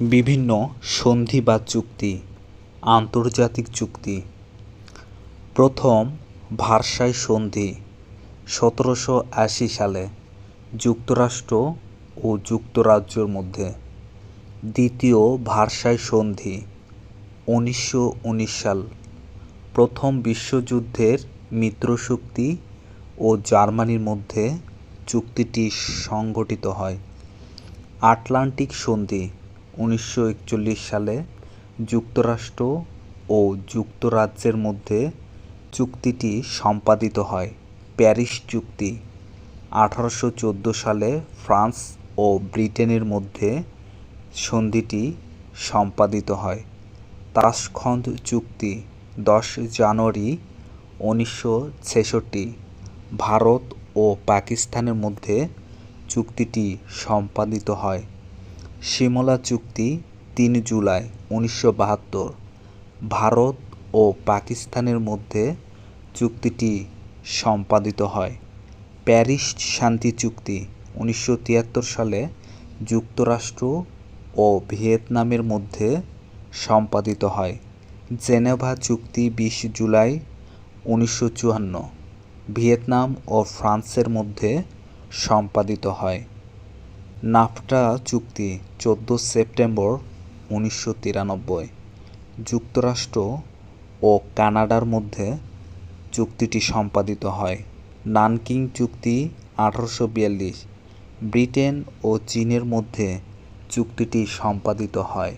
বিভিন্ন সন্ধি বা চুক্তি, আন্তর্জাতিক চুক্তি। প্রথম ভার্সাই সন্ধি, সতেরোশো আশি সালে যুক্তরাষ্ট্র ও যুক্তরাজ্যের মধ্যে। দ্বিতীয় ভার্সাই সন্ধি, উনিশশো উনিশ সাল। প্রথম বিশ্বযুদ্ধের মিত্রশক্তি ও জার্মানির মধ্যে চুক্তিটি সংগঠিত হয়। আটলান্টিক সন্ধি উনিশশো একচল্লিশ সালে যুক্তরাষ্ট্র ও যুক্তরাজ্যের মধ্যে চুক্তিটি সম্পাদিত হয়। প্যারিস চুক্তি আঠারোশো চোদ্দ সালে ফ্রান্স ও ব্রিটেনের মধ্যে সন্ধিটি সম্পাদিত হয়। তাসখন্দ চুক্তি দশ জানুয়ারি উনিশশো ছেষট্টি। ভারত ও পাকিস্তানের মধ্যে চুক্তিটি সম্পাদিত হয়। সিমলা চুক্তি তিন জুলাই উনিশশো বাহাত্তর। ভারত ও পাকিস্তানের মধ্যে চুক্তিটি সম্পাদিত হয়। প্যারিস শান্তি চুক্তি উনিশশো তিয়াত্তর সালে যুক্তরাষ্ট্র ও ভিয়েতনামের মধ্যে সম্পাদিত হয়। জেনেভা চুক্তি বিশ জুলাই উনিশশো চুয়ান্ন। ভিয়েতনাম ও ফ্রান্সের মধ্যে সম্পাদিত হয়। নাফটা চুক্তি চোদ্দ সেপ্টেম্বর উনিশশো তিরানব্বই। যুক্তরাষ্ট্র ও কানাডার মধ্যে চুক্তিটি সম্পাদিত হয়। নানকিং চুক্তি আঠারোশো বিয়াল্লিশ। ব্রিটেন ও চীনের মধ্যে চুক্তিটি সম্পাদিত হয়।